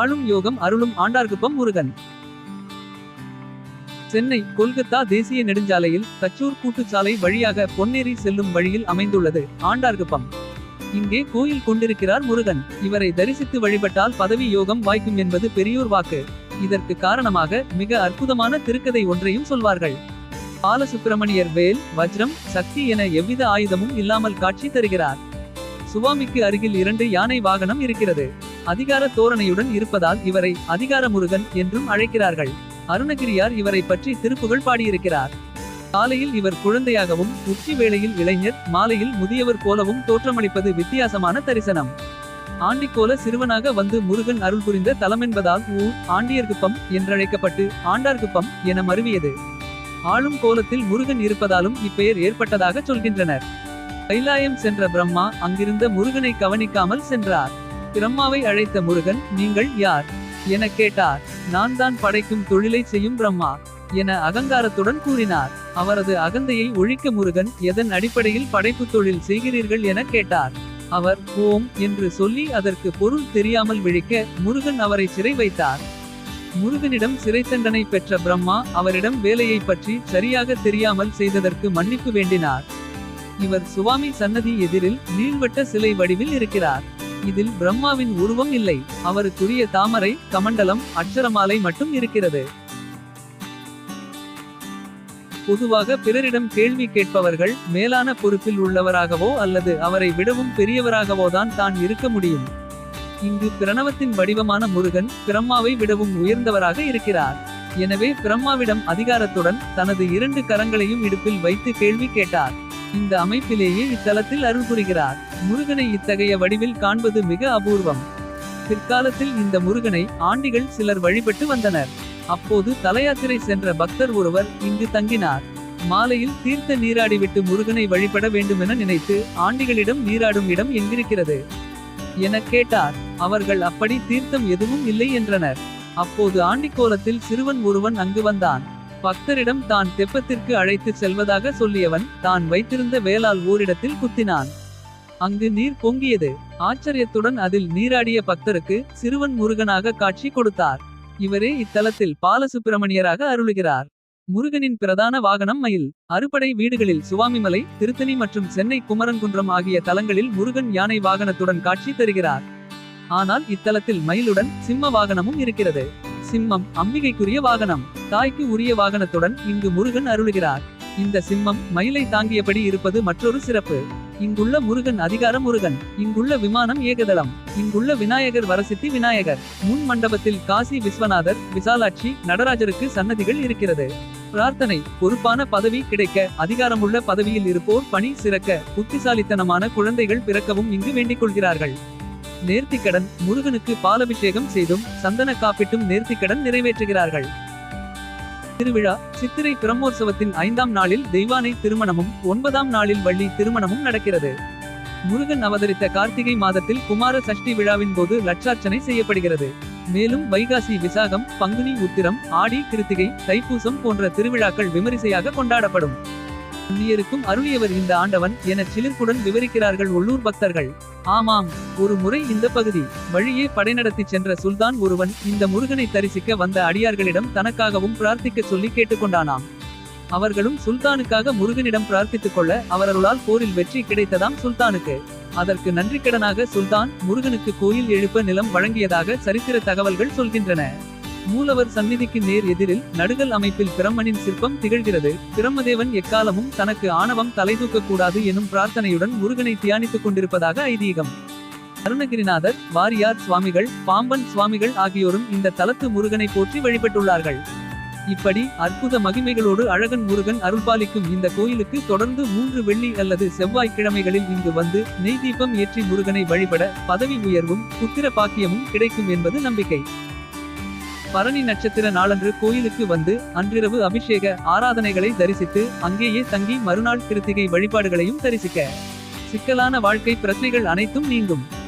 ஆளும் யோகம் அருளும் ஆண்டார்குப்பம் முருகன். சென்னை கொல்கத்தா தேசிய நெடுஞ்சாலையில் தச்சூர் கூட்டுச்சாலை வழியாக பொன்னேரி செல்லும் வழியில் அமைந்துள்ளது ஆண்டார்குப்பம் இங்கே கோயில் கொண்டிருக்கிறார் முருகன். இவரை தரிசித்து வழிபட்டால் பதவி யோகம் வாய்க்கும் என்பது பெரியோர் வாக்கு. இதற்கு காரணமாக மிக அற்புதமான திருக்கதை ஒன்றையும் சொல்வார்கள். பாலசுப்பிரமணியர் வேல் வஜ்ரம் சக்தி என எவ்வித ஆயுதமும் இல்லாமல் காட்சி தருகிறார். சுவாமிக்கு அருகில் இரண்டு யானை வாகனம் இருக்கிறது. அதிகார தோரணையுடன் இருப்பதால் இவரை அதிகார முருகன் என்றும் அழைக்கிறார்கள். அருணகிரியார் இவரை பற்றி திருப்புகழ் பாடியிருக்கிறார். காலையில் இவர் குழந்தையாகவும் உச்சி வேளையில் இளைஞர் மாலையில் முதியவர் போலவும் தோற்றமளிப்பது வித்தியாசமான தரிசனம். ஆண்டிக்கோல சிறுவனாக வந்து முருகன் அருள் புரிந்த தலமென்பதால் ஊர் ஆண்டியர்குப்பம் என்றழைக்கப்பட்டு ஆண்டார்குப்பம் என மருவியது. ஆளும் கோலத்தில் முருகன் இருப்பதாலும் இப்பெயர் ஏற்பட்டதாக சொல்கின்றனர். கைலாயம் சென்ற பிரம்மா அங்கிருந்த முருகனை கவனிக்காமல் சென்றார். பிரம்மாவை அழைத்த முருகன் நீங்கள் யார்? என கேட்டார். நான் தான் படைக்கும் தொழிலை செய்யும் பிரம்மா என அகங்காரத்துடன் கூறினார். அவரது அகந்தையை ஒழிக்க முருகன் எதன் அடிப்படையில் படைப்பு தொழில் செய்கிறீர்கள்? என கேட்டார். அவர் ஓம் என்று சொல்லி அதற்கு பொருள் தெரியாமல் விழிக்க முருகன் அவரை சிறை வைத்தார். முருகனிடம் சிறை தண்டனை பெற்ற பிரம்மா அவரிடம் வேலையை பற்றி சரியாக தெரியாமல் செய்ததற்கு மன்னிப்பு வேண்டினார். இவர் சுவாமி சன்னதி எதிரில் நீள்வட்ட சிலை வடிவில் இருக்கிறார். இதில் பிரம்மாவின் உருவம் இல்லை. அவருக்குரிய தாமரை கமண்டலம் அட்சரமாலை மட்டும் இருக்கிறது. பொதுவாக பிறரிடம் கேள்வி கேட்பவர்கள் மேலான பொறுப்பில் உள்ளவராகவோ அல்லது அவரை விடவும் பெரியவராகவோ தான் தான் இருக்க முடியும். இங்கு பிரணவத்தின் வடிவமான முருகன் பிரம்மாவை விடவும் உயர்ந்தவராக இருக்கிறார். எனவே பிரம்மாவிடம் அதிகாரத்துடன் தனது இரண்டு கரங்களையும் இடுப்பில் வைத்து கேள்வி கேட்டார். இந்த அமைப்பிலேயே இத்தலத்தில் அருள் புரிகிறார். முருகனை இத்தகைய வடிவில் காண்பது மிக அபூர்வம். பிற்காலத்தில் இந்த முருகனை ஆண்டிகள் சிலர் வழிபட்டு வந்தனர். அப்போது தலையாத்திரை சென்ற பக்தர் ஒருவர் இங்கு தங்கினார். மாலையில் தீர்த்த நீராடிவிட்டு முருகனை வழிபட வேண்டுமென நினைத்து ஆண்டிகளிடம் நீராடும் இடம் எங்கிருக்கிறது? என கேட்டார். அவர்கள் அப்படி தீர்த்தம் எதுவும் இல்லை என்றனர். அப்போது ஆண்டிக்கோலத்தில் சிறுவன் ஒருவன் அங்கு வந்தான். பக்தரிடம் தான் தெப்பத்திற்கு அழைத்து செல்வதாக சொல்லியவன் தான் வைத்திருந்த வேளால் ஓரிடத்தில் குத்தினான். அங்கு நீர் பொங்கியது. ஆச்சரியத்துடன் அதில் நீராடிய பக்தருக்கு சிறுவன் முருகனாக காட்சி கொடுத்தார். இவரே இத்தலத்தில் பாலசுப்பிரமணியராக அருளுகிறார். முருகனின் பிரதான வாகனம் மயில். அறுபடை வீடுகளில் சுவாமிமலை திருத்தணி மற்றும் சென்னை குமரன்குன்றம் ஆகிய தலங்களில் முருகன் யானை வாகனத்துடன் காட்சி தருகிறார். ஆனால் இத்தலத்தில் மயிலுடன் சிம்ம வாகனமும் இருக்கிறது. சிம்மம் அம்பிகைக்குரிய வாகனம். தாய்க்கு உரிய வாகனத்துடன் இங்கு முருகன் அருளுகிறார். இந்த சிம்மம் மயிலை தாங்கியபடி இருப்பது மற்றொரு சிறப்பு. இங்குள்ள முருகன் அதிகார முருகன். இங்குள்ள விமானம் ஏகதளம். இங்குள்ள விநாயகர் வரசித்தி விநாயகர். முன் மண்டபத்தில் காசி விஸ்வநாதர் விசாலாட்சி நடராஜருக்கு சன்னதிகள் இருக்கிறது. பிரார்த்தனை பொறுப்பான பதவி கிடைக்க அதிகாரமுள்ள பதவியில் இருப்போர் பணி சிறக்க புத்திசாலித்தனமான குழந்தைகள் பிறக்கவும் இங்கு வேண்டிக் கொள்கிறார்கள். நேர்த்திக்கடன் முருகனுக்கு பாலபிஷேகம் செய்தும் சந்தன காப்பிட்டும் நேர்த்திக்கடன் நிறைவேற்றுகிறார்கள். திருவிழா சித்திரை பிரம்மோற்சவத்தின் ஐந்தாம் நாளில் தெய்வானை திருமணமும் ஒன்பதாம் நாளில் வள்ளி திருமணமும் நடக்கிறது. முருகன் அவதரித்த கார்த்திகை மாதத்தில் குமார சஷ்டி விழாவின் போது லட்சார்ச்சனை செய்யப்படுகிறது. மேலும் வைகாசி விசாகம் பங்குனி உத்திரம் ஆடி கிருத்திகை தைப்பூசம் போன்ற திருவிழாக்கள் விமரிசையாக கொண்டாடப்படும். புண்ணியருக்கும் அருளியவர் இந்த ஆண்டவன் என சிலிர்ப்புடன் விவரிக்கிறார்கள் உள்ளூர் பக்தர்கள். ஆமாம் ஒரு முறை இந்த பகுதி வழியே படைநடத்தி சென்ற சுல்தான் ஒருவன் இந்த முருகனை தரிசிக்க வந்த அடியார்களிடம் தனக்காகவும் பிரார்த்திக்க சொல்லி கேட்டுக்கொண்டானாம். அவர்களும் சுல்தானுக்காக முருகனிடம் பிரார்த்தித்துக் கொள்ள அவரருளால் போரில் வெற்றி கிடைத்ததாம் சுல்தானுக்கு. அதற்கு நன்றிக்கடனாக சுல்தான் முருகனுக்கு கோயில் எழுப்ப நிலம் வழங்கியதாக சரித்திர தகவல்கள் சொல்கின்றன. மூலவர் சந்நிதிக்கு நேர் எதிரில் நடுகல் அமைப்பில் பிரம்மனின் சிற்பம் திகழ்கிறது. பிரம்மதேவன் எக்காலமும் தனக்கு ஆணவம் தலை தூக்கக்கூடாது எனும் பிரார்த்தனையுடன் முருகனை தியானித்துக் கொண்டிருப்பதாக ஐதீகம். அருணகிரிநாதர் வாரியார் சுவாமிகள் பாம்பன் சுவாமிகள் ஆகியோரும் இந்த தலத்து முருகனை போற்றி வழிபட்டுள்ளார்கள். இப்படி அற்புத மகிமைகளோடு அழகன் முருகன் அருள்பாலிக்கும் இந்த கோயிலுக்கு தொடர்ந்து மூன்று வெள்ளி அல்லது செவ்வாய் கிழமைகளில் இங்கு வந்து நெய் தீபம் ஏற்றி முருகனை வழிபட பதவி உயர்வும் புத்திர பாக்கியமும் கிடைக்கும் என்பது நம்பிக்கை. பரணி நட்சத்திர நாளன்று கோயிலுக்கு வந்து அன்றிரவு அபிஷேக ஆராதனைகளை தரிசித்து அங்கேயே தங்கி மறுநாள் கிருத்திகை வழிபாடுகளையும் தரிசிக்க. சிக்கலான வாழ்க்கை பிரச்சனைகள் அனைத்தும் நீங்கும்.